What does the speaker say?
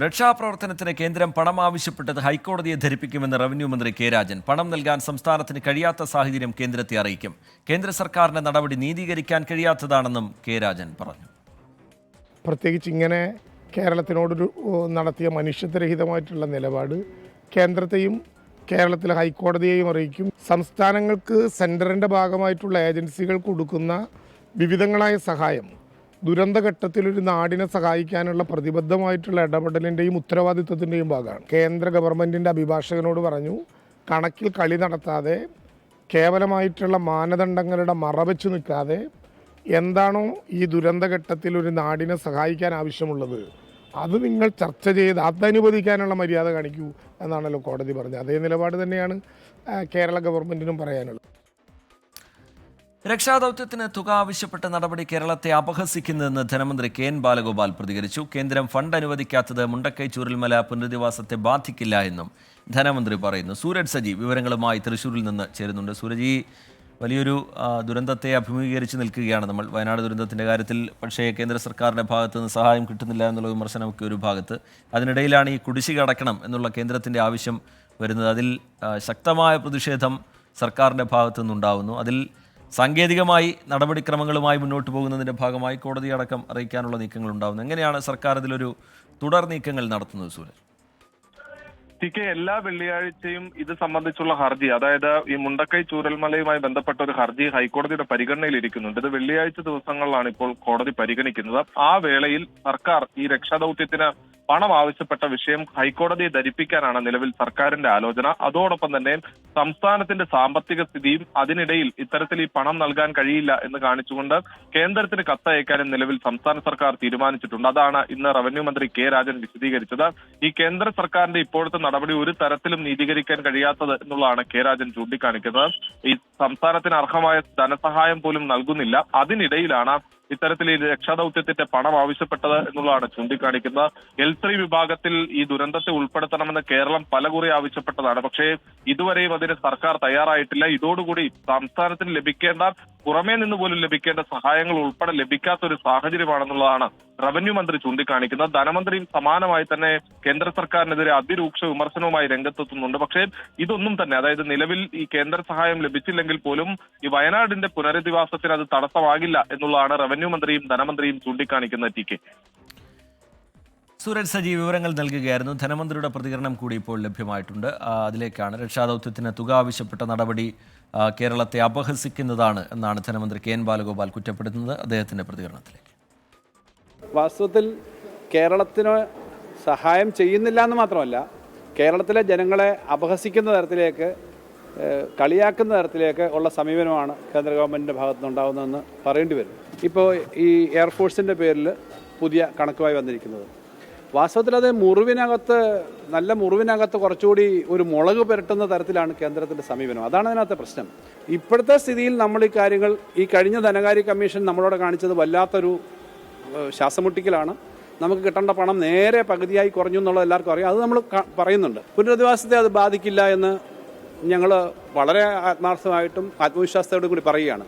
രക്ഷാപ്രവർത്തനത്തിന് കേന്ദ്രം പണം ആവശ്യപ്പെട്ടത് ഹൈക്കോടതിയെ ധരിപ്പിക്കുമെന്ന് റവന്യൂ മന്ത്രി കെ രാജൻ. പണം നൽകാൻ സംസ്ഥാനത്തിന് കഴിയാത്ത സാഹചര്യം കേന്ദ്രത്തെ അറിയിക്കും. കേന്ദ്ര സർക്കാരിന്റെ നടപടി നീതീകരിക്കാൻ കഴിയാത്തതാണെന്നും കെ രാജൻ പറഞ്ഞു. പ്രത്യേകിച്ച് ഇങ്ങനെ കേരളത്തിനോടൊരു നടത്തിയ മനുഷ്യത്വരഹിതമായിട്ടുള്ള നിലപാട് കേന്ദ്രത്തെയും കേരളത്തിലെ ഹൈക്കോടതിയെയും അറിയിക്കും. സംസ്ഥാനങ്ങൾക്ക് സെന്ററിന്റെ ഭാഗമായിട്ടുള്ള ഏജൻസികൾ കൊടുക്കുന്ന വിവിധങ്ങളായ സഹായം ദുരന്തഘട്ടത്തിൽ ഒരു നാടിനെ സഹായിക്കാനുള്ള പ്രതിബദ്ധമായിട്ടുള്ള ഇടപെടലിന്റെയും ഉത്തരവാദിത്വത്തിന്റെയും ഭാഗമാണ്. കേന്ദ്ര ഗവൺമെന്റിന്റെ അഭിഭാഷകനോട് പറഞ്ഞു കണക്കിൽ കളി നടത്താതെ കേവലമായിട്ടുള്ള മാനദണ്ഡങ്ങളുടെ മറവെച്ച് നിൽക്കാതെ എന്താണോ ഈ ദുരന്തഘട്ടത്തിൽ ഒരു നാടിനെ സഹായിക്കാൻ ആവശ്യമുള്ളത് അത് നിങ്ങൾ ചർച്ച ചെയ്ത് അതനുവദിക്കാനുള്ള മര്യാദ കാണിക്കൂ എന്നാണല്ലോ കോടതി പറഞ്ഞത്. അതേ നിലപാട് തന്നെയാണ് കേരള ഗവൺമെന്റിനും പറയാനുള്ളത്. രക്ഷാദൌത്യത്തിന് തുക ആവശ്യപ്പെട്ട നടപടി കേരളത്തെ അപഹസിക്കുന്നതെന്ന് ധനമന്ത്രി കെ എൻ ബാലഗോപാൽ പ്രതികരിച്ചു. കേന്ദ്രം ഫണ്ട് അനുവദിക്കാത്തത് മുണ്ടക്കൈ ചൂരൽമല പുനരധിവാസത്തെ ബാധിക്കില്ല എന്നും ധനമന്ത്രി പറയുന്നു. സൂരജ് സജി വിവരങ്ങളുമായി തൃശ്ശൂരിൽ നിന്ന് ചേരുന്നുണ്ട്. സൂരജ് ഈ വലിയൊരു ദുരന്തത്തെ അഭിമുഖീകരിച്ച് നിൽക്കുകയാണ് നമ്മൾ. വയനാട് ദുരന്തത്തിന്റെ കാര്യത്തിൽ പക്ഷേ കേന്ദ്ര സർക്കാരിന്റെ ഭാഗത്തു നിന്ന് സഹായം കിട്ടുന്നില്ല എന്നുള്ള വിമർശനമൊക്കെ ഒരു ഭാഗത്ത്. അതിനിടയിലാണ് ഈ കുടിശ്ശിക അടക്കണം എന്നുള്ള കേന്ദ്രത്തിന്റെ ആവശ്യം വരുന്നത്. അതിൽ ശക്തമായ പ്രതിഷേധം സർക്കാരിന്റെ ഭാഗത്തു നിന്നുണ്ടാവുന്നു. അതിൽ സാങ്കേതികമായി നടപടിക്രമങ്ങളുമായി മുന്നോട്ട് പോകുന്നതിന്റെ ഭാഗമായി കോടതി അടക്കം അറിയിക്കാനുള്ള നീക്കങ്ങൾ ഉണ്ടാകുന്നത് എങ്ങനെയാണ് സർക്കാർ ഇതിലൊരു തുടർ നീക്കങ്ങൾ നടത്തുന്നത് സൂരജ് ടിക്കെ എല്ലാ വെള്ളിയാഴ്ചയും ഇത് സംബന്ധിച്ചുള്ള ഹർജി അതായത് ഈ മുണ്ടക്കൈ ചൂരൽമലയുമായി ബന്ധപ്പെട്ട ഒരു ഹർജി ഹൈക്കോടതിയുടെ പരിഗണനയിൽ ഇരിക്കുന്നുണ്ട് ഇത് വെള്ളിയാഴ്ച ദിവസങ്ങളിലാണ് ഇപ്പോൾ കോടതി പരിഗണിക്കുന്നത്. ആ വേളയിൽ സർക്കാർ ഈ രക്ഷാദൌത്യത്തിന് പണം ആവശ്യപ്പെട്ട വിഷയം ഹൈക്കോടതിയെ ധരിപ്പിക്കാനാണ് നിലവിൽ സർക്കാരിന്റെ ആലോചന. അതോടൊപ്പം തന്നെ സംസ്ഥാനത്തിന്റെ സാമ്പത്തിക സ്ഥിതിയും അതിനിടയിൽ ഇത്തരത്തിൽ ഈ പണം നൽകാൻ കഴിയില്ല എന്ന് കാണിച്ചുകൊണ്ട് കേന്ദ്രത്തിന് കത്തയക്കാനും നിലവിൽ സംസ്ഥാന സർക്കാർ തീരുമാനിച്ചിട്ടുണ്ട്. അതാണ് ഇന്ന് റവന്യൂ മന്ത്രി കെ രാജൻ വിശദീകരിച്ചത്. ഈ കേന്ദ്ര സർക്കാരിന്റെ ഇപ്പോഴത്തെ നടപടി ഒരു തരത്തിലും നീതീകരിക്കാൻ കഴിയാത്തത് എന്നുള്ളതാണ് കെ രാജൻ ചൂണ്ടിക്കാണിക്കുന്നത്. ഈ സംസ്ഥാനത്തിന് അർഹമായ ധനസഹായം പോലും നൽകുന്നില്ല. അതിനിടയിലാണ് ഇത്തരത്തിൽ ഈ രക്ഷാദൌത്യത്തിന്റെ പണം ആവശ്യപ്പെട്ടത് എന്നുള്ളതാണ് ചൂണ്ടിക്കാണിക്കുന്നത് എൽ ത്രീ വിഭാഗത്തിൽ ഈ ദുരന്തത്തെ ഉൾപ്പെടുത്തണമെന്ന് കേരളം പലകുറി ആവശ്യപ്പെട്ടതാണ്. പക്ഷേ ഇതുവരെയും അതിന് സർക്കാർ തയ്യാറായിട്ടില്ല. ഇതോടുകൂടി സംസ്ഥാനത്തിന് ലഭിക്കേണ്ട പുറമേ നിന്ന് പോലും ലഭിക്കേണ്ട സഹായങ്ങൾ ഉൾപ്പെടെ ലഭിക്കാത്ത ഒരു സാഹചര്യമാണെന്നുള്ളതാണ് റവന്യൂ മന്ത്രി ചൂണ്ടിക്കാണിക്കുന്നത്. ധനമന്ത്രിയും സമാനമായി തന്നെ കേന്ദ്ര സർക്കാരിനെതിരെ അതിരൂക്ഷ വിമർശനവുമായി രംഗത്തെത്തുന്നുണ്ട്. പക്ഷേ ഇതൊന്നും തന്നെ അതായത് നിലവിൽ ഈ കേന്ദ്ര സഹായം ലഭിച്ചില്ലെങ്കിൽ പോലും ഈ വയനാടിന്റെ പുനരധിവാസത്തിന് അത് തടസ്സമാകില്ല എന്നുള്ളതാണ് റവന്യൂ മന്ത്രിയും ധനമന്ത്രിയും ചൂണ്ടിക്കാണിക്കുന്ന ടി കെ. സൂരജ് സജി വിവരങ്ങൾ നൽകുകയായിരുന്നു. ധനമന്ത്രിയുടെ പ്രതികരണം കൂടി ഇപ്പോൾ ലഭ്യമായിട്ടുണ്ട്. അതിലേക്കാണ് രക്ഷാദൗത്യത്തിന് തുക ആവശ്യപ്പെട്ട നടപടി കേരളത്തെ അപഹസിക്കുന്നതാണ് എന്നാണ് ധനമന്ത്രി കെ എൻ ബാലഗോപാൽ കുറ്റപ്പെടുത്തുന്നത്. അദ്ദേഹത്തിന്റെ പ്രതികരണത്തിലേക്ക്. വാസ്തവത്തിൽ കേരളത്തിന് സഹായം ചെയ്യുന്നില്ല എന്ന് മാത്രമല്ല കേരളത്തിലെ ജനങ്ങളെ അപഹസിക്കുന്ന തരത്തിലേക്ക് കളിയാക്കുന്ന തരത്തിലേക്ക് ഉള്ള സമീപനമാണ് കേന്ദ്ര ഗവൺമെന്റിന്റെ ഭാഗത്തുനിന്നുണ്ടാകുന്നതെന്ന് പറയേണ്ടി വരും. ഇപ്പോൾ ഈ എയർഫോഴ്സിന്റെ പേരിൽ പുതിയ കണക്കുമായി വന്നിരിക്കുന്നത്. വാസ്തവത്തിൽ അത് മുറിവിനകത്ത് നല്ല മുറിവിനകത്ത് കുറച്ചുകൂടി ഒരു മുളക് പുരട്ടുന്ന തരത്തിലാണ് കേന്ദ്രത്തിന്റെ സമീപനം. അതാണ് അതിനകത്തെ പ്രശ്നം. ഇപ്പോഴത്തെ സ്ഥിതിയിൽ നമ്മൾ ഈ കാര്യങ്ങൾ ഈ കഴിഞ്ഞ ധനകാര്യ കമ്മീഷൻ നമ്മളോട് കാണിച്ചത് വല്ലാത്തൊരു ശ്വാസമുട്ടിക്കലാണ്. നമുക്ക് കിട്ടേണ്ട പണം നേരെ പകുതിയായി കുറഞ്ഞു എന്നുള്ളത് എല്ലാവർക്കും അറിയാം. അത് നമ്മൾ പറയുന്നുണ്ട്. പുനരധിവാസത്തെ അത് ബാധിക്കില്ല എന്ന് ഞങ്ങൾ വളരെ ആത്മാർത്ഥമായിട്ടും ആത്മവിശ്വാസത്തോടും കൂടി പറയുകയാണ്.